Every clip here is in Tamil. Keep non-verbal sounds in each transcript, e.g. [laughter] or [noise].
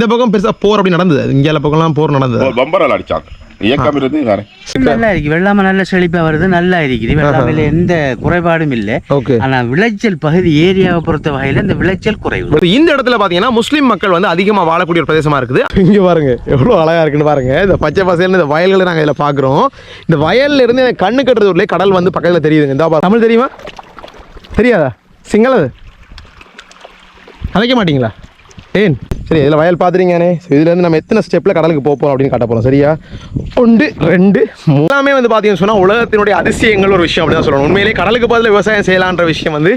இந்த பக்கம் பெருசா போர் அப்படி நடந்தது. இங்கே பக்கம்லாம் போர் நடந்தது. பம்பரால் அடிச்சாங்க. இயக்கம் இருந்து வேற நல்லா இருக்கு. வெள்ளாம நல்ல செழிப்பா வருது நல்லா இருக்குது. வெள்ளாமையில எந்த குறைபாடும் இல்லை. ஓகே. ஆனா விளைச்சல் பகுதி ஏரியாவை பொறுத்த வகையில இந்த விளைச்சல் குறைவு. இந்த இடத்துல பாத்தீங்கன்னா முஸ்லீம் மக்கள் வந்து அதிகமா வாழக்கூடிய ஒரு பிரதேசமா இருக்குது. இங்க பாருங்க எவ்வளவு அழகா இருக்குன்னு பாருங்க. இந்த பச்சை பசேல்னு இந்த வயல்களை நாங்க இதுல பாக்குறோம். இந்த வயல்ல இருந்து கண்ணு கட்டுறது கடல் வந்து பக்கத்துல தெரியுதுங்க இந்த. தமிழ் தெரியுமா? தெரியாதா? சிங்களது? அழைக்க மாட்டீங்களா? ஏன்? சரி இதில் வயல் பார்த்துறீங்கண்ணே ஸோ இதுலேருந்து நம்ம எத்தனை ஸ்டெப்பில் கடலுக்கு போக போகிறோம் அப்படின்னு காட்ட போகிறோம் சரியா? ஒன்று ரெண்டு மூணு. எல்லாமே வந்து பார்த்தீங்கன்னு சொன்னால் உலகத்தினுடைய அதிசயங்கள் ஒரு விஷயம் அப்படி தான் சொல்லணும். உண்மையிலேயே கடலுக்கு பதில் விவசாயம் செய்யலான்ற விஷயம் வந்து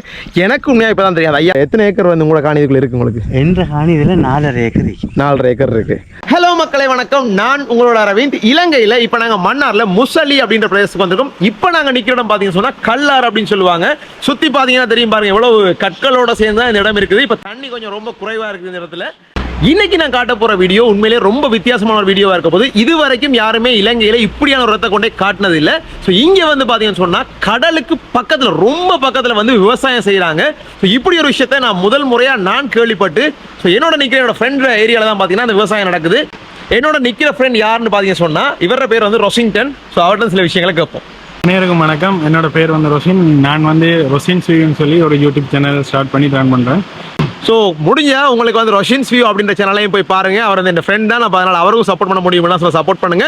எனக்கு உண்மையாக இப்போ தான் தெரியாது. ஐயா எத்தனை ஏக்கர் வந்து உங்களோட காணிதுக்குள்ள இருக்கு உங்களுக்கு? என்ற காணி இதுல நாலரை ஏக்கர் நாலரை ஏக்கர் இருக்கு. ஹலோ மக்களே வணக்கம். நான் உங்களோட அரவிந்த். இலங்கையில் இப்போ நாங்கள் மன்னாரில் முசலி அப்படின்ற பிரதேசத்துக்கு வந்திருக்கோம். இப்போ நாங்கள் நிற்கிற இடம் பார்த்தீங்கன்னு சொன்னால் கல்லார் அப்படின்னு சொல்லுவாங்க. சுற்றி பார்த்தீங்கன்னா தெரியும் பாருங்க எவ்வளவு கற்களோட சேர்ந்து தான் இந்த இடம் இருக்குது. இப்போ தண்ணி கொஞ்சம் ரொம்ப குறைவாக இருக்குது இந்த இடத்துல. இன்னைக்கு நான் காட்ட போற வீடியோ உண்மையிலேயே ரொம்ப வித்தியாசமான ஒரு வீடியோவா இருக்க போது இது வரைக்கும் யாருமே இலங்கையில இப்படியான ஒரு ரத்த கொண்டே காட்டினது ஸோ இங்க வந்து பாத்தீங்கன்னு சொன்னா கடலுக்கு பக்கத்துல ரொம்ப பக்கத்துல வந்து விவசாயம் செய்யறாங்க ஸோ இப்படி ஒரு விஷயத்தை நான் முதல் முறையா நான் கேள்விப்பட்டு ஸோ என்னோட நிக்கிற என்னோட ஃப்ரெண்ட் ஏரியால தான் பாத்தீங்கன்னா அந்த விவசாயம் நடக்குது. என்னோட நிக்கிற ஃப்ரெண்ட் யாருன்னு பாத்தீங்கன்னு சொன்னா இவர பேர் வந்து ரொசிங்டன். ஸோ அவர்கிட்ட சில விஷயங்களை கேட்போம். அனைவருக்கும் வணக்கம். என்னோட பேர் வந்து ரொசின். நான் வந்து ரொசின் ஸ்வீன்னு சொல்லி ஒரு யூடியூப் சேனல் ஸ்டார்ட் பண்ணி ரன் பண்ணுறேன் ஸோ முடிஞ்சா உங்களுக்கு வந்து ரொஷின்ஸ் வியூ அப்படின்ற சேனலையும் போய் பாருங்க. அவர் வந்து என் ஃப்ரெண்ட் தான். அப்ப அதனால அவருக்கும் சப்போர்ட் பண்ண முடியும்னா சொல்ல சப்போர்ட் பண்ணுங்க.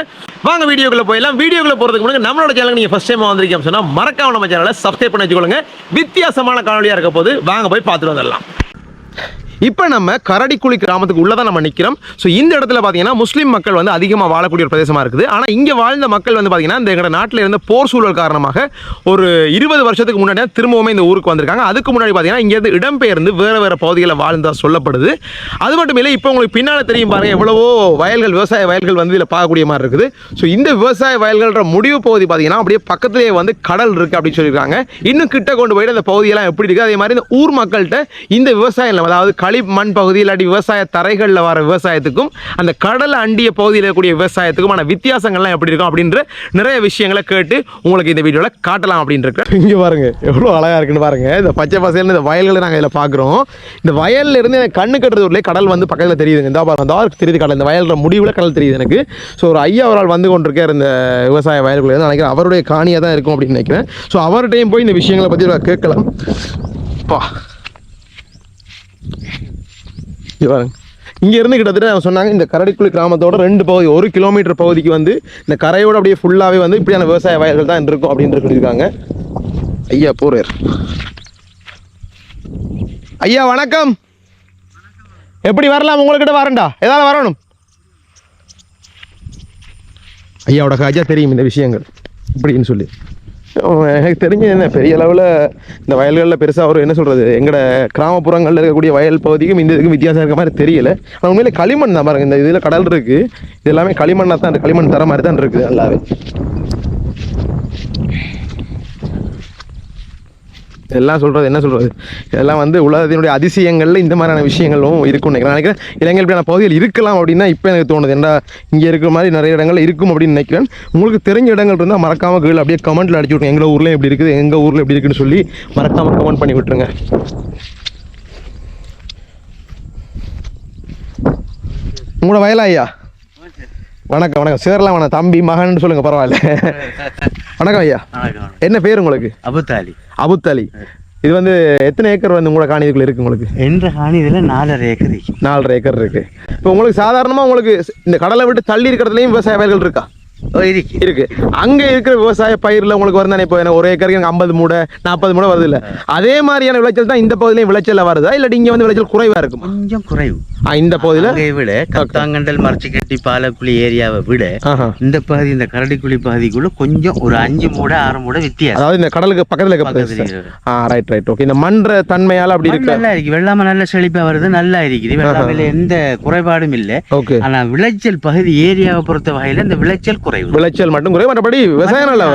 வாங்க வீடியோக்குள்ள போயிடலாம். வீடியோக்குள்ள போறதுக்கு முன்னாடி நம்மளோட சேனல் நீங்க ஃபர்ஸ்ட் டைம் வந்திருக்கீங்க சொன்னா மறக்காம நம்ம சேனலை சப்ஸ்கிரைப் பண்ணி வச்சுக்கொள்ளுங்க வித்தியாசமான காணொலியா இருக்க போது வாங்க போய் பார்த்துட்டு வந்துடலாம். இப்போ நம்ம கரடிக்குழி கிராமத்துக்கு உள்ளே தான் நம்ம நிற்கிறோம் ஸோ இந்த இடத்துல பார்த்தீங்கன்னா முஸ்லீம் மக்கள் வந்து அதிகமாக வாழக்கூடிய ஒரு பிரதேசமாக இருக்குது. ஆனால் இங்கே வாழ்ந்த மக்கள் வந்து பார்த்தீங்கன்னா இந்த எங்களோட நாட்டில் இருந்த போர் சூழல் காரணமாக ஒரு இருபது வருஷத்துக்கு முன்னாடி திரும்பவுமே இந்த ஊருக்கு வந்திருக்காங்க. அதுக்கு முன்னாடி பார்த்தீங்கன்னா இங்கேருந்து இடம்பெயர்ந்து வேறு வேறு பகுதிகளில் வாழ்ந்ததாக சொல்லப்படுது. அது மட்டும் இல்லை இப்போ உங்களுக்கு பின்னால் தெரியும் பாருங்க எவ்வளவோ வயல்கள் விவசாய வயல்கள் வந்து இதில் பார்க்கக்கூடிய மாதிரி இருக்குது. ஸோ இந்த விவசாய வயல்கள்ன்ற முடிவு பகுதி பார்த்தீங்கன்னா அப்படியே பக்கத்துலேயே வந்து கடல் இருக்குது அப்படின்னு சொல்லியிருக்காங்க. இன்னும் கிட்ட கொண்டு போயிட்டு அந்த பகுதியெல்லாம் எப்படி இருக்குது அதே மாதிரி இந்த ஊர் மக்கள்கிட்ட இந்த விவசாயம் அதாவது களிமண் பகுதி இல்லாட்டி விவசாய தரைகளில் வர விவசாயத்துக்கும் அந்த கடலை அண்டிய பகுதியில் இருக்கக்கூடிய விவசாயத்துக்குமான வித்தியாசங்கள்லாம் எப்படி இருக்கும் அப்படின்ற நிறைய விஷயங்களை கேட்டு உங்களுக்கு இந்த வீடியோவில் காட்டலாம் அப்படின்னு இருக்கு இங்கே பாருங்க எவ்வளோ அழகாக இருக்குன்னு பாருங்க. இந்த பச்சை பசேல்னு இந்த வயல்களை நாங்கள் இதில் பார்க்குறோம் இந்த வயல்ல இருந்து எனக்கு கண்ணு கட்டுறது ஊர்லேயே கடல் வந்து பக்கத்தில் தெரியுதுங்க இந்த பாருங்க அந்த தெரியுது கடல். இந்த வயலில் முடிவில் கடல் தெரியுது எனக்கு. ஸோ ஒரு ஐயா ஒரு ஆள் வந்து கொண்டிருக்கார் இந்த விவசாய வயல்குள்ளே நினைக்கிறேன். அவருடைய காணியாக தான் இருக்கும் அப்படின்னு நினைக்கிறேன். ஸோ அவர்கிட்டையும் போய் இந்த விஷயங்களை பற்றி கேட்கலாம். பா. பாருங்க. இங்கே இருந்து கிட்டத்தட்ட அவங்க சொன்னாங்க இந்த கரடிக்குழி கிராமத்தோட ரெண்டு பகுதி ஒரு கிலோமீட்டர் பகுதிக்கு வந்து இந்த கரையோட அப்படியே ஃபுல்லாகவே வந்து இப்படியான விவசாய வயல்கள் தான் இருக்கும் அப்படின்னு சொல்லியிருக்காங்க. ஐயா போறார். ஐயா வணக்கம். எப்படி வரலாம்? உங்கள்கிட்ட வரேன்டா. ஏதாவது வரணும்? ஐயாவோட காஜா தெரியும் இந்த விஷயங்கள் இப்படின்னு சொல்லி. எனக்கு தெரிஞ்சு என்ன பெரிய அளவில் இந்த வயல்களில் பெருசாக ஒரு என்ன சொல்கிறது எங்களோட கிராமப்புறங்களில் இருக்கக்கூடிய வயல் பகுதிக்கும் இந்த இதுக்கும் வித்தியாசம் இருக்க மாதிரி தெரியல ஆனால் உண்மையிலே களிமண் தான் பாருங்கள் இந்த இதில் கடல் இருக்குது இது எல்லாமே களிமண்ணாக தான் இருக்கு. களிமண் தர மாதிரி தான் இருக்குது நல்லாவே எல்லாம் சொல்கிறது என்ன சொல்கிறது இதெல்லாம் வந்து உலகத்தினுடைய அதிசயங்களில் இந்த மாதிரியான விஷயங்களும் இருக்கும்னு நினைக்கிறேன். நான் நினைக்கிறேன் இப்படியான பகுதிகள் இருக்கலாம் அப்படின்னா இப்போ எனக்கு தோணுது. ஏன்டா இங்கே இருக்கிற மாதிரி நிறைய இடங்கள் இருக்கும் அப்படின்னு நினைக்கிறேன். உங்களுக்கு தெரிஞ்ச இடங்கள் இருந்தால் மறக்காம கீழே அப்படியே கமெண்ட்டில் அடிச்சு விட்ருங்க எங்கள் ஊரில் எப்படி இருக்குது எங்கள் ஊரில் எப்படி இருக்குன்னு சொல்லி மறக்காம கமெண்ட் பண்ணி விட்டுருங்க. உங்களோட வயலா ஐயா வணக்கம் வணக்கம். சேரலாம் வணக்கம். தம்பி மகன் சொல்லுங்க பரவாயில்ல. [laughs] வணக்கம் ஐயா. என்ன பேர் உங்களுக்கு? அபுத்தாலி அபுத்தலி இது வந்து எத்தனை ஏக்கர் வந்து உங்களோட காணிதுக்குள்ள இருக்கு உங்களுக்கு? என்ற காணி இதுல நாலரை ஏக்கர் இருக்கு. நாலரை ஏக்கர் இருக்கு. இப்போ உங்களுக்கு சாதாரணமா உங்களுக்கு இந்த கடலை விட்டு தள்ளி இருக்கிறதுலயும் விவசாய வயல்கள் இருக்கா? இருக்கு. இருக்கு. அங்க இருக்கிற விவசாய பயிர்ல உங்களுக்கு வருதானே இப்போ ஒரு ஏக்கருக்கு எனக்கு ஐம்பது மூடை நாற்பது மூடை வருது இல்ல அதே மாதிரியான விளைச்சல் தான் இந்த பகுதியிலையும் விளைச்சல்ல வருதா? இல்லாட்டி இங்க வந்து விளைச்சல் குறைவா இருக்குமா? கொஞ்சம் குறைவு. இந்த பகுதியில? விட. கத்தாங்கண்டல் மரச்சிக்கட்டி பாலக்குழி ஏரியாவை விட. இந்த பகுதி இந்த கரடிக்குழி பகுதிக்குள்ள கொஞ்சம் ஒரு அஞ்சு மூடை ஆறு மூடை வித்தியாசம். அதாவது இந்த கடலுக்கு பக்கத்துல இருக்க. ஆ ரைட் ரைட் ஓகே இந்த மன்ற தன்மையால அப்படி இருக்கு. நல்லா இருக்கு. வெள்ளாம நல்ல செழிப்பா வருது நல்லா இருக்குது. வெள்ளாமையில எந்த குறைபாடும் இல்லை. ஓகே ஆனா விளைச்சல் பகுதி ஏரியாவை பொறுத்த வகையில இந்த விளைச்சல் குறைவு. விளைச்சல் மட்டும் குறை மற்றபடி விவசாயம் நல்லா.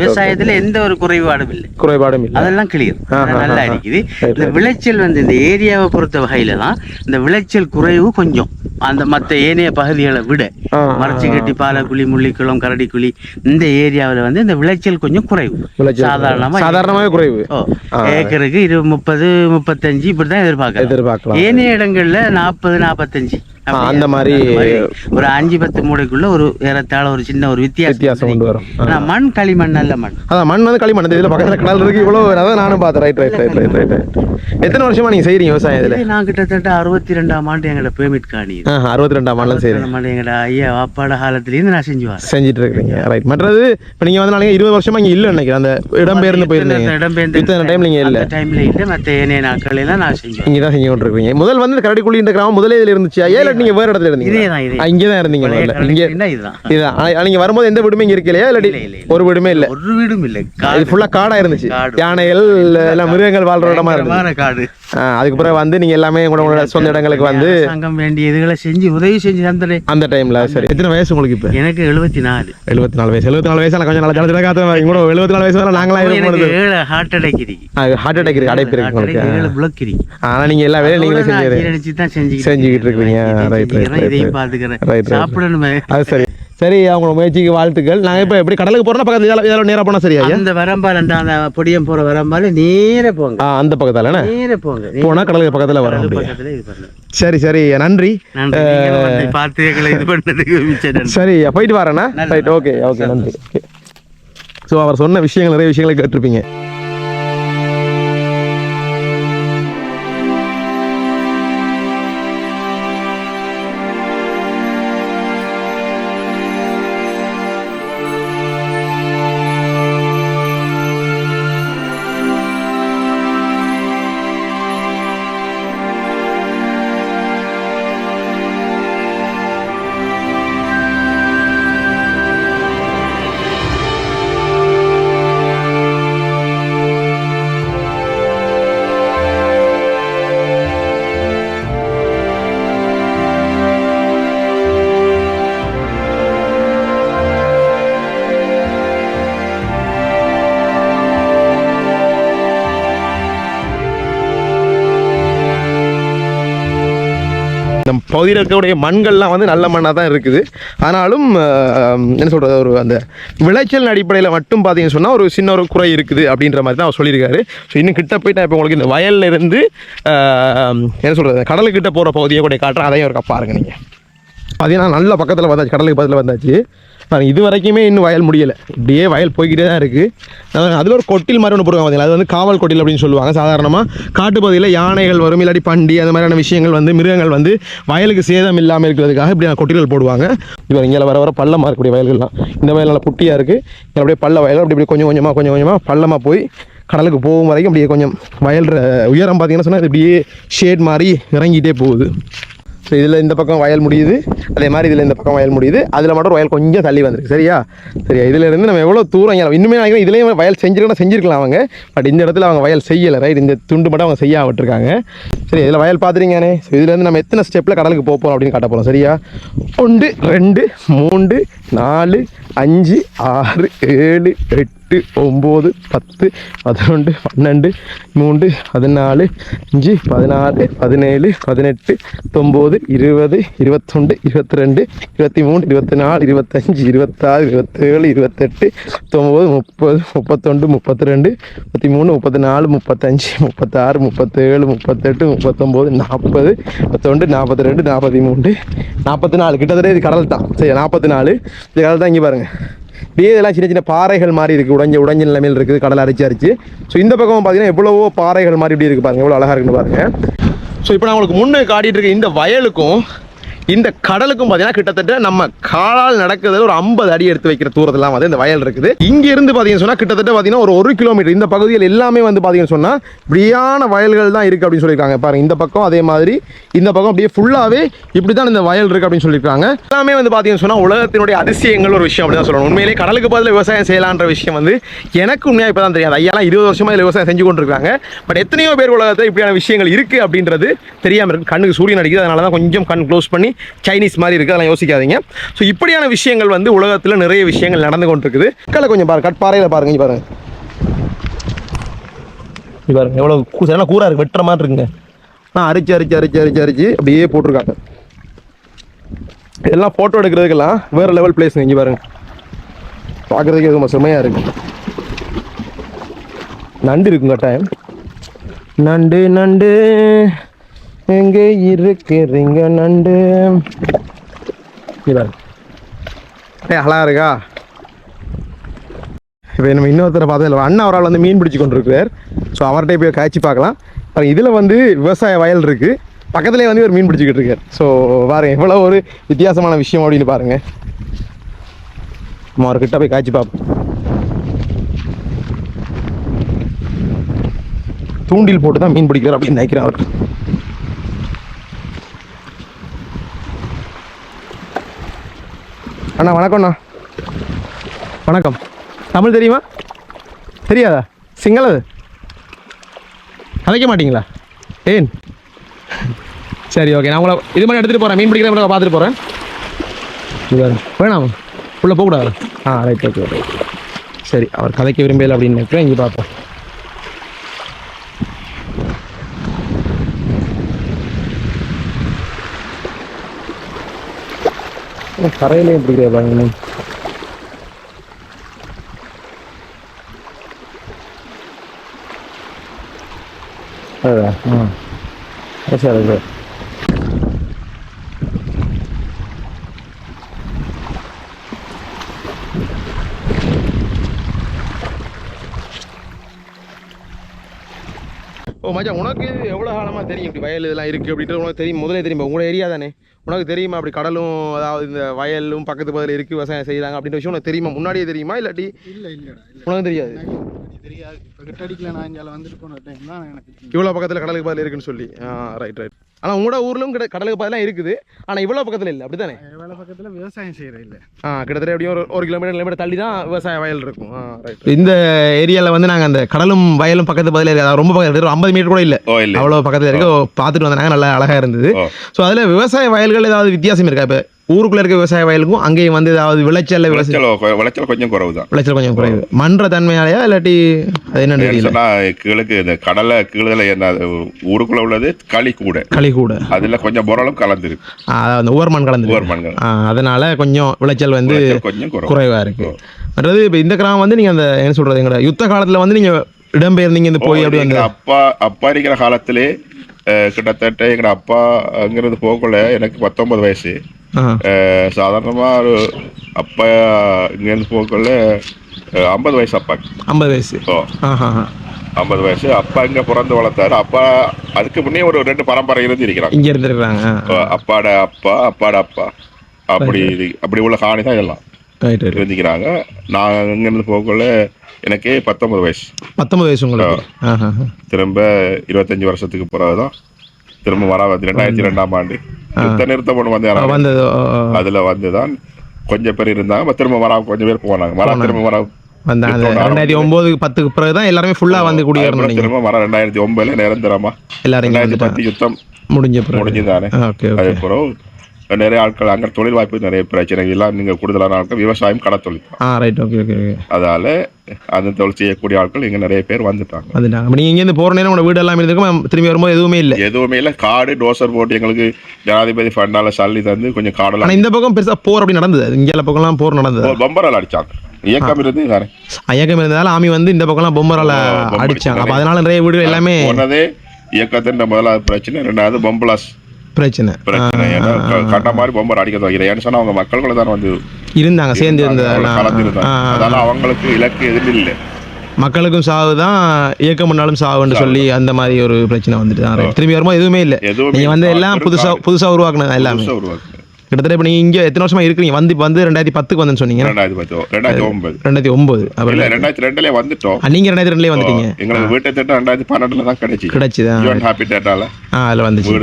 விவசாயத்துல எந்த ஒரு குறைபாடும் இல்லை. குறைபாடும் இல்லை. அதெல்லாம் கிளியர் நல்லா. இருக்குது இந்த. விளைச்சல் வந்து இந்த ஏரியாவை பொறுத்த வகையில தான் இந்த விளைச்சல் குறைவு கொஞ்சம். அந்த மற்ற ஏனைய பகுதிகளை விட மரச்சிக்கட்டி பாலக்குழி முள்ளிக்குளம் கரடிக்குழி இந்த ஏரியாவில் வந்து இந்த விளைச்சல் கொஞ்சம் குறைவு. சாதாரணமா சாதாரணமாவே குறைவு. ஏக்கருக்கு இரு முப்பது முப்பத்தஞ்சு இப்படிதான் எதிர்பார்க்கலாம். எதிர்பார்க்கலாம். ஏனைய இடங்கள்ல நாற்பது நாற்பத்தஞ்சு. அந்த மாதிரி ஒரு அஞ்சு பத்து மூடைக்குள்ள ஒரு ஏறத்தாழ ஒரு சின்ன ஒரு வித்தியாசம் வித்தியாசம் கொண்டு வரும். மண் களிமண் நல்ல மண். அதான் மண் வந்து களிமண். இதுல பக்கத்துல கடல் இருக்கு இவ்வளவு அதான் நானும் பார்த்தேன். Right right right right right எத்தனை வருஷமா நீங்க செய்றீங்க விவசாயம் இதுல? இது நான் கிட்டத்தட்ட அறுபத்தி ரெண்டாம் ஆண்டு எங்களோட பெர்மிட் காணி. அறுபத்தி ரெண்டாம் ஆண்டு எங்களோட ஐயா வாப்பாட காலத்திலேருந்து நான் செஞ்சு வரேன் செஞ்சுட்டு இருக்கீங்க ரைட் மற்றது இப்போ நீங்க வந்து நாளைக்கு இருபது வருஷமா இங்க இல்ல நினைக்கிறேன். அந்த இடம்பெயர்ந்து போயிருந்தீங்க. இடம்பெயர்ந்து இத்தனை டைம் நீங்க இல்ல. டைம்ல இல்ல. மத்த ஏனைய நாட்கள் எல்லாம் நான் செஞ்சேன் இங்க தான் செஞ்சு கொண்டு இருக்கீங்க முதல் வந்து கரடிக்குழின்ற கிராமம் முதலே இதுல இருந்துச்சு. ஏன் நீங்க வேற இடத்துல இருந்தீங்க இங்கே தான் இருந்தீங்க இங்க என்ன இதுதான்? நீங்க வரும்போது எந்த வீடுமே இங்க இருக்கலையா? இல்லாட்டி இல்ல, இல்ல, இல்ல. ஒரு வீடுமே இல்ல? ஒரு வீடும் இல்ல. இது ஃபுல்லா காடா இருந்துச்சு. யானைகள் எல்லாம் மிருகங்கள் வாழ்ற இடமா இருந்துச்சு. காடு. ஆ, அதுக்கு பிறகு வந்து நீங்க எல்லாமே உங்களோட சொந்த இடங்களுக்கு வந்து அரசாங்கம் வேண்டிய இதுகளை செஞ்சு உதவி செஞ்சு தந்துட்டேன் அந்த டைம்ல சரி. எத்தனை வயசு உங்களுக்கு இப்ப? எனக்கு எழுபத்தி நாலு எழுபத்தி நாலு வயசு எழுபத்தி நாலு வயசு கொஞ்சம் நல்லா ஜலத்துல காத்து கூட எழுபத்தி நாலு வயசு வரை நாங்களா இருக்கும் எனக்கு ஏழு ஹார்ட் அட்டாக் இருக்கு. ஹார்ட் அட்டாக் இருக்கு அடைப்பு இருக்கு உங்களுக்கு. ஏழு பிளக் இருக்கு. ஆனா நீங்க எல்லா வேலையும் நீங்களே தான் செஞ்சுக்கிட்டு இருக்கீங்க. இதையும் Right, right. சாப்பிடணுமே. அது சரி. சரி அவங்களோட முயற்சிக்கு வாழ்த்துக்கள். நாங்க இப்ப எப்படி கடலுக்கு போறோம்னா பக்கத்துல இதால- இதால நேரா போனா சரியா? அந்த வரம்பால் அந்த பொடியம் போற வரம்பால நேர போங்க. ஆ அந்த பக்கத்தால? நேர போங்க. போனா கடலுக்கு பக்கத்துல இது பண்ணுங்க சரி சரி நன்றி. பார்த்து இது பண்ணதுக்கு சரி போயிட்டு வரேண்ணா ரைட் ஓகே ஓகே நன்றி. ஸோ அவர் சொன்ன விஷயங்கள் நிறைய விஷயங்களை கேட்டிருப்பீங்க. பகுதியில் இருக்கக்கூடிய மண்கள்லாம் வந்து நல்ல மண்ணாக தான் இருக்குது. ஆனாலும் என்ன சொல்கிறது ஒரு அந்த விளைச்சல் அடிப்படையில் மட்டும் பார்த்தீங்கன்னு சொன்னால் ஒரு சின்ன ஒரு குறை இருக்குது அப்படின்ற மாதிரி தான் அவர் சொல்லியிருக்காரு. ஸோ இன்னும் கிட்ட போயிட்டு இப்போ உங்களுக்கு இந்த வயல்ல இருந்து என்ன சொல்கிறது கடலுக்கிட்ட போகிற பகுதியை கூட காட்டுறேன். அதையும் ஒரு பாருங்க நீங்கள் பார்த்தீங்கன்னா நல்ல பக்கத்தில் வந்தாச்சு கடலுக்கு பக்கத்தில் வந்தாச்சு. இது வரைக்குமே இன்னும் வயல் முடியலை. இப்படியே வயல் போய்கிட்டே தான் இருக்குது அதில் ஒரு கொட்டில் மாதிரி ஒன்று போடுவாங்க பார்த்தீங்களா அது வந்து காவல் கொட்டில் அப்படின்னு சொல்லுவாங்க. சாதாரணமாக காட்டுப்பகுதியில் யானைகள் வரும் இல்லாட்டி பண்டி அந்த மாதிரியான விஷயங்கள் வந்து மிருகங்கள் வந்து வயலுக்கு சேதம் இல்லாமல் இருக்கிறதுக்காக இப்படி கொட்டில்கள் போடுவாங்க. இப்போ இங்கே வர வர பள்ளமாக இருக்கக்கூடிய வயல்கள்லாம். இந்த வயல் நல்லா குட்டியாக இருக்குது இங்கே அப்படியே பள்ள வயல் அப்படி இப்படி கொஞ்சம் கொஞ்சமாக கொஞ்சம் கொஞ்சமாக பள்ளமாக போய் கடலுக்கு போகும் வரைக்கும் அப்படியே கொஞ்சம் வயல் உயரம் பார்த்தீங்கன்னா சொன்னால் இப்படியே ஷேட் மாதிரி இறங்கிட்டே போகுது. ஸோ இதில் இந்த பக்கம் வயல் முடியுது. அதே மாதிரி இதில் இந்த பக்கம் வயல் முடியுது. அதில் மட்டும் வயல் கொஞ்சம் தள்ளி வந்திருக்கு. சரியா? சரியா? இதிலேருந்து நம்ம எவ்வளோ தூரம் இங்க- இன்னுமே நினைக்கிறேன் இதுலேயும் வயல் செஞ்சிருக்கணும் செஞ்சிருக்கலாம் அவங்க. பட் இந்த இடத்துல அவங்க வயல் செய்யலை ரைட் இந்த துண்டு மட்டும் அவங்க செய்ய விட்டுருக்காங்க சரி இதில் வயல் பார்த்துறீங்கண்ணே ஸோ இதுலேருந்து நம்ம எத்தனை ஸ்டெப்பில் கடலுக்கு போக போகிறோம் அப்படின்னு காட்ட போகிறோம் சரியா? ஒன்று ரெண்டு மூன்று நாலு அஞ்சு ஆறு ஏழு எட்டு ஒம்பது பத்து பதினொன்று பன்னெண்டு மூன்று பதினாலு அஞ்சு பதினாறு பதினேழு பதினெட்டு பத்தொம்போது இருபது இருபத்தொண்டு இருபத்தி ரெண்டு இருபத்தி மூணு இருபத்தி நாலு இருபத்தஞ்சு இருபத்தாறு இருபத்தேழு இருபத்தெட்டு பத்தொம்போது முப்பது முப்பத்தொண்டு முப்பத்தி ரெண்டு முப்பத்தி மூணு முப்பத்தி நாலு முப்பத்தஞ்சு முப்பத்தாறு முப்பத்தேழு முப்பத்தெட்டு முப்பத்தொம்போது நாற்பது முப்பத்தொண்டு நாற்பத்தி ரெண்டு நாற்பத்தி மூணு நாற்பத்தி நாலு கிட்டத்தட்ட இது கடல் தான் சரி நாற்பத்தி நாலு இது கடல் தான் இங்கே பாருங்கள் இப்படியே இதெல்லாம் சின்ன சின்ன பாறைகள் மாதிரி இருக்குது உடைஞ்ச உடஞ்ச நிலைமையில் இருக்குது. கடல் அரிச்சு அரிச்சு. ஸோ இந்த பக்கம் பார்த்தீங்கன்னா எவ்வளவோ பாறைகள் மாதிரி இப்படி இருக்குது பாருங்க. எவ்வளோ அழகாக இருக்குன்னு பாருங்க. ஸோ இப்போ நான் உங்களுக்கு முன்னே காட்டிட்டு இருக்க இந்த வயலுக்கும் இந்த கடலுக்கும் பார்த்தீங்கன்னா கிட்டத்தட்ட நம்ம காலால் நடக்கிறதுல ஒரு ஐம்பது அடி எடுத்து வைக்கிற தூரத்துலாம் வந்து இந்த வயல் இருக்குது. இங்கே இருந்து பார்த்தீங்கன்னு சொன்னால் கிட்டத்தட்ட பார்த்தீங்கன்னா ஒரு ஒரு கிலோமீட்டர். இந்த பகுதியில் எல்லாமே வந்து பார்த்தீங்கன்னு சொன்னால் இப்படியான வயல்கள் தான் இருக்குது அப்படின்னு சொல்லியிருக்காங்க. பாருங்க இந்த பக்கம் அதே மாதிரி இந்த பக்கம் அப்படியே ஃபுல்லாகவே இப்படி தான் இந்த வயல் இருக்குது அப்படின்னு சொல்லியிருக்காங்க. எல்லாமே வந்து பார்த்தீங்கன்னு சொன்னால் உலகத்தினுடைய அதிசயங்கள் ஒரு விஷயம் அப்படின்னு தான் சொல்லணும். உண்மையிலே கடலுக்கு பதில் விவசாயம் செய்யலான்ற விஷயம் வந்து எனக்கு உண்மையாக இப்போ தான் தெரியாது. ஐயாலாம் இருபது வருஷமாக இதில் விவசாயம் செஞ்சு கொண்டிருக்காங்க. பட் எத்தனையோ பேர் உலகத்தில் இப்படியான விஷயங்கள் இருக்குது அப்படின்றது தெரியாமல் இருக்குது கண்ணுக்கு சூரியன் அடிக்குது அதனால தான் கொஞ்சம் கண் க்ளோஸ் பண்ணி சைனீஸ் மாதிரி இருக்குது அதெல்லாம் யோசிக்காதீங்க. ஸோ இப்படியான விஷயங்கள் வந்து உலகத்தில் நிறைய விஷயங்கள் நடந்து கொண்டிருக்குது. கலை கொஞ்சம் பாருங்க கட்பாறையில் பாருங்க இங்க பாருங்க. பாருங்க எவ்வளோ எல்லாம் கூறா இருக்குது இருக்கு வெட்டுற மாதிரி இருக்குங்க. நான் அரிச்சு அரிச்சு அரிச்சு அரிச்சு அரிச்சு அப்படியே போட்டிருக்காங்க. இதெல்லாம் ஃபோட்டோ எடுக்கிறதுக்கெல்லாம் வேற லெவல் பிளேஸ் இங்கே பாருங்க. பார்க்குறதுக்கு ரொம்ப செம்மையாக இருக்கு. நண்டு இருக்குங்க டைம் நண்டு நண்டு. எங்கே இருக்கிறீங்க நண்டு? ஏய் அழகா இருக்கா? இப்போ நம்ம இன்னொருத்தரை பார்த்ததில்ல அண்ணா ஒரு ஆள் வந்து மீன் பிடிச்சி கொண்டு இருக்கிறார் ஸோ அவர்கிட்ட போய் காய்ச்சி பார்க்கலாம். அப்புறம் இதில் வந்து விவசாய வயல் இருக்குது பக்கத்துலேயே வந்து ஒரு மீன் பிடிச்சிக்கிட்டு இருக்கார். ஸோ பாருங்க எவ்வளோ ஒரு வித்தியாசமான விஷயம் அப்படின்னு பாருங்க. நம்ம அவர்கிட்ட போய் காய்ச்சி பார்ப்போம். தூண்டில் போட்டு தான் மீன் பிடிக்கிறார் அப்படின்னு நினைக்கிறேன் அவர் அண்ணா வணக்கம்ண்ணா. வணக்கம். தமிழ் தெரியுமா? தெரியாதா? சிங்கள கதைக்க மாட்டிங்களா? ஏன்? சரி ஓகே நான் உங்களை இது மாதிரி எடுத்துகிட்டு போகிறேன் மீன் பிடிக்கிற மாதிரி பார்த்துட்டு போகிறேன் வேணாம். உள்ளே போகக்கூடாது. ஆ ரைட் ஓகே ஓகே சரி அவர் கதைக்க விரும்பல அப்படின்னு நினைக்கிறேன். இங்கே பார்ப்போம் கரையிலையும் பிடிக்கிற பாருங்க அதுதான் ஆ சரி ஓ மச்சான் உனக்கு எவ்வளோ காலமாக தெரியும் இப்படி வயல் இதெல்லாம் இருக்குது அப்படின்ட்டு? உனக்கு தெரியும் முதலே தெரியுமா உங்களோட ஏரியா தானே? உனக்கு தெரியுமா அப்படி கடலும் அதாவது இந்த வயலும் பக்கத்து பக்கத்தில் இருக்குது விவசாயம் செய்கிறாங்க அப்படின்ற விஷயம் உனக்கு தெரியுமா? முன்னாடியே தெரியுமா இல்லாட்டி இல்ல இல்ல உனக்கு தெரியாது? தெரியாது. இப்போ கிட்டடிக்கல நான் இங்கே வந்துட்டு போன டைம் தான் எனக்கு இவ்வளோ பக்கத்தில் கடலுக்கு பதில் இருக்குன்னு சொல்லி. ரைட் ரைட் ஆனால் உங்களோட ஊர்லும் கிட்ட கடலுக்கு பதிலாக இருக்குது. ஆனால் இவ்வளோ பக்கத்தில் இல்லை. அப்படி தானே வேலை பக்கத்துல விவசாயம் செய்யற இல்ல. ஆ கிட்டத்தட்ட எப்படியும் ஒரு ஒரு கிலோமீட்டர் கிலோமீட்டர் தள்ளி தான் விவசாய வயல் இருக்கும். இந்த ஏரியாவில் வந்து நாங்கள் அந்த கடலும் வயலும் பக்கத்து பதில் இருக்குது ரொம்ப பக்கத்தில் ஐம்பது மீட்டர் கூட இல்லை. அவ்வளோ பக்கத்தில் இருக்கு. பார்த்துட்டு வந்தாங்க நல்லா அழகாக இருந்தது. ஸோ அதில் விவசாய வயல்கள் ஏதாவது வித்தியாசம் இருக்கா இப்போ? ஊருக்குள்ள இருக்க விவசாய வயலுக்கும் அங்கேயும் வந்து ஏதாவது விளைச்சல் விளைச்சல் விளைச்சல் கொஞ்சம் குறவு தான் விளைச்சல் கொஞ்சம் குறைவு. மன்ற தன்மையாலையா இல்லாட்டி அது சொன்னா கீழுக்கு இந்த கடலை கீழுல என்ன ஊருக்குள்ள உள்ளது களி கூட. களி கூட. அதுல கொஞ்சம் புரளும் கலந்துருக்கு. அதாவது ஓர்மன் கலந்து. ஒவ்வொரு மண்கள் அதனால கொஞ்சம் விளைச்சல் வந்து கொஞ்சம் குறவு. இருக்கு. மற்றது இப்போ இந்த கிராமம் வந்து நீங்க அந்த என்ன சொல்றது எங்களோட யுத்த காலத்துல வந்து நீங்க இடம்பெயர்ந்தீங்க இந்த போய் அப்படி அப்பா அப்பா இருக்கிற காலத்திலே கிட்டத்தட்ட எங்க அப்பா அங்கிருந்து போகக்குள்ள எனக்கு பத்தொன்பது வயசு. ஆ, அஹ், சாதாரணமா ஒரு அப்பா இங்கேருந்து போகக்குள்ள ஐம்பது வயசு அப்பாக்கு ஐம்பது வயசு. ஓ. ஐம்பது வயசு. அப்பா இங்க பிறந்து வளர்த்தாரு. அப்பா அதுக்கு முன்னே ஒரு ரெண்டு பரம்பரை இருந்து இருக்கிறாங்க இங்க இருந்துருக்காங்க அப்பாட அப்பா அப்பாட அப்பா. அப்படி அப்படி உள்ள காணி தான் இதெல்லாம் இருந்துக்கிறாங்க நான் இங்கேருந்து போகக்குள்ள எனக்கு பத்தொன்பது வயசு. பத்தொன்பது வயசு உங்களுக்கு. திரும்ப இருபத்தஞ்சு வருஷத்துக்கு பிறகுதான் திரும்ப வர ரெண்டாயிரத்தி ரெண்டாம் ஆண்டு. யுத்த நிறுத்தம் ஒன்று வந்து ஆ, வந்தது. அதுல வந்துதான் கொஞ்சம் பேர் இருந்தாங்க. திரும்ப வர கொஞ்சம் பேர் போனாங்க. வர திரும்ப வர வந்தாங்க. ரெண்டாயிரத்தி ஒன்பது பத்துக்கு பிறகு தான் எல்லாருமே ஃபுல்லா வந்து குடியேறணும் திரும்ப வர ரெண்டாயிரத்தி ஒன்பதுல நிரந்தரமா எல்லாரும் ரெண்டாயிரத்தி பத்து யுத்தம் முடிஞ்ச பிறகு. முடிஞ்சுதானே? Okay okay. அதுக்கப்புறம் நிறைய ஆட்கள் அங்க தொழில் வாய்ப்பு நிறைய பிரச்சனை. எல்லாம் நீங்க கூடுதலான ஆட்கள் விவசாயம் கடத்தொழில். ஆ ரைட் ஓகே ஓகே ஓகே அதால அந்த தொழில் செய்யக்கூடிய ஆட்கள் இங்க நிறைய பேர் வந்துட்டாங்க. வந்துட்டாங்க. அப்ப நீங்க இங்கேருந்து போற நேரம் உங்களோட வீடு எல்லாம் இருந்திருக்கும் திரும்பி வரும்போது எதுவுமே இல்லை. எதுவுமே இல்ல. காடு டோசர் போட்டு எங்களுக்கு ஜனாதிபதி ஃபண்டால சல்லி தந்து கொஞ்சம் காடெல்லாம் இந்த பக்கம் பெருசா போர் அப்படி நடந்தது. இங்கே பக்கம்லாம் போர் நடந்தது? பம்பரால் அடிச்சாங்க. இயக்கம் இருந்து தானே ஐயக்கம் இருந்ததால ஆமி வந்து இந்த பக்கம்லாம் பொம்மரால பொம்ம அடிச்சாங்க. அப்ப. அதனால நிறைய வீடுகள் எல்லாமே போனதே இயக்கத்தின் முதலாவது பிரச்சனை. ரெண்டாவது பம்பலாஸ். பிரச்சனை. பிரச்சனை. ஏன்னா கண்ட மாதிரி பொம்பர் அடிக்க துவங்கிறேன் ஏன்னு சொன்னா அவங்க மக்கள்களை தானே வந்து இருந்தாங்க சேர்ந்து ஆ. அதனால அவங்களுக்கு இலக்கு எதுவும் இல்லை. மக்களுக்கும் சாவு தான் இயக்கம் பண்ணாலும் சாவுன்னு சொல்லி அந்த மாதிரி ஒரு பிரச்சனை வந்துட்டு தான். திரும்பி வரும்போது எதுவுமே இல்லை. நீங்க வந்து. எல்லாம் புதுசா. புதுசா உருவாக்குனது எல்லாமே? கிட்டத்தட்ட இப்போ நீங்க இங்க எத்தனை வருஷமா இருக்கிறீங்க? வந்து இப்ப வந்து ரெண்டாயிரத்தி பத்துக்கு வந்துன்னு சொன்னீங்க. ரெண்டாயிரத்தி பத்து ரெண்டாயிரத்தி ஒன்பது. ரெண்டாயிரத்தி ஒன்பது. அப்புறம் ரெண்டாயிரத்தி ரெண்டுலயே வந்துட்டோம். நீங்க ரெண்டாயிரத்தி ரெண்டுலேயே வந்துட்டீங்க. எங்களுக்கு வீட்டை திட்டம் ரெண்டாயிரத்தி பன்னெண்டுல தான் கிடைச்சி கிடைச்சுதா? யூஎன் ஹாப்பி டேட்டால ஆ அதில் வந்துச்சு.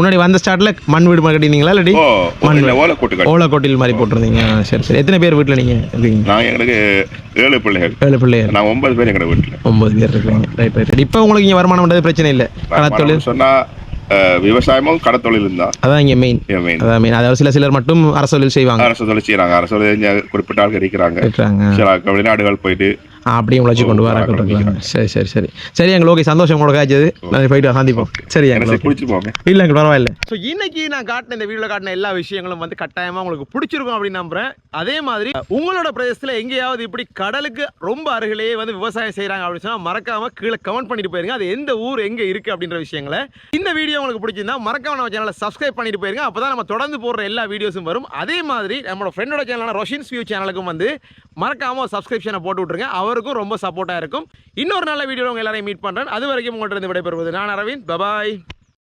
முன்னாடி வந்த ஸ்டார்ட்ல மண் வீடு கட்டினீங்களா இல்லாட்டி ஓ இல்ல ஓலை கூட்டு கட்டி. ஓலை கோட்டில் மாதிரி போட்டிருந்தீங்க. சரி சரி. எத்தனை பேர் வீட்டில் நீங்கள் இருக்கீங்க? நாங்க எங்களுக்கு ஏழு பிள்ளைகள். ஏழு பிள்ளையர் நான் ஒன்பது பேர் எங்க வீட்டுல ஒன்பது பேர் இருக்கீங்க ரைட் ரைட் இப்போ உங்களுக்கு இங்கே வருமானம் பிரச்சனை இல்லை. சொன்னா விவசாயமும் கடத்தொழிலும் தான் அதான் இங்கே மெயின் மெயின் அதான் மெயின் அதாவது சில சிலர் மட்டும் அரசு தொழில் செய்வாங்க. அரசு தொழில் செய்யறாங்க அரசு தொழில் குறிப்பிட்ட ஆள் இருக்கிறாங்க. சில வெளிநாடுகள் போயிட்டு ஆ, அப்படியே உழைச்சி கொண்டு வர இருக்காங்க. சரி சரி சரி. சரி எங்களுக்கு ஓகே. சந்தோஷம் உங்களோட காய்ச்சது நான் போயிட்டு சந்திப்போம். சரி எங்களுக்கு குடிச்சு போங்க இல்ல எங்களுக்கு பரவாயில்ல. ஸோ இன்னைக்கு நான் காட்டின இந்த வீடியோவில் காட்டின எல்லா விஷயங்களும் வந்து கட்டாயமா உங்களுக்கு பிடிச்சிருக்கும் அப்படின்னு நம்புறேன். அதே மாதிரி உங்களோட பிரதேசத்துல எங்கேயாவது இப்படி கடலுக்கு ரொம்ப அருகிலேயே வந்து விவசாயம் செய்றாங்க அப்படின்னு சொன்னா மறக்காம கீழே கமெண்ட் பண்ணிட்டு போயிருங்க. அது எந்த ஊர் எங்க இருக்கு அப்படின்ற விஷயங்களை. இந்த வீடியோ உங்களுக்கு பிடிச்சிருந்தா மறக்காம நம்ம சேனலை சப்ஸ்கிரைப் பண்ணிட்டு போயிருங்க. அப்பதான் நம்ம தொடர்ந்து போடுற எல்லா வீடியோஸும் வரும். அதே மாதிரி நம்மளோட ஃப்ரெண்டோட சேனலான ரொஷின்ஸ் வியூ சேனலுக்கும் வந்து மறக்காமல் சப்ஸ்கிரிப்ஷனை போட்டு விட்ருங்க அவருக்கும் ரொம்ப சப்போர்ட்டாக இருக்கும். இன்னொரு நல்ல வீடியோ உங்கள் எல்லாரையும் மீட் பண்ணுறேன் அது வரைக்கும் உங்கள்கிட்ட இருந்து விடைபெறுவது நான் அரவிந்த். பபாய்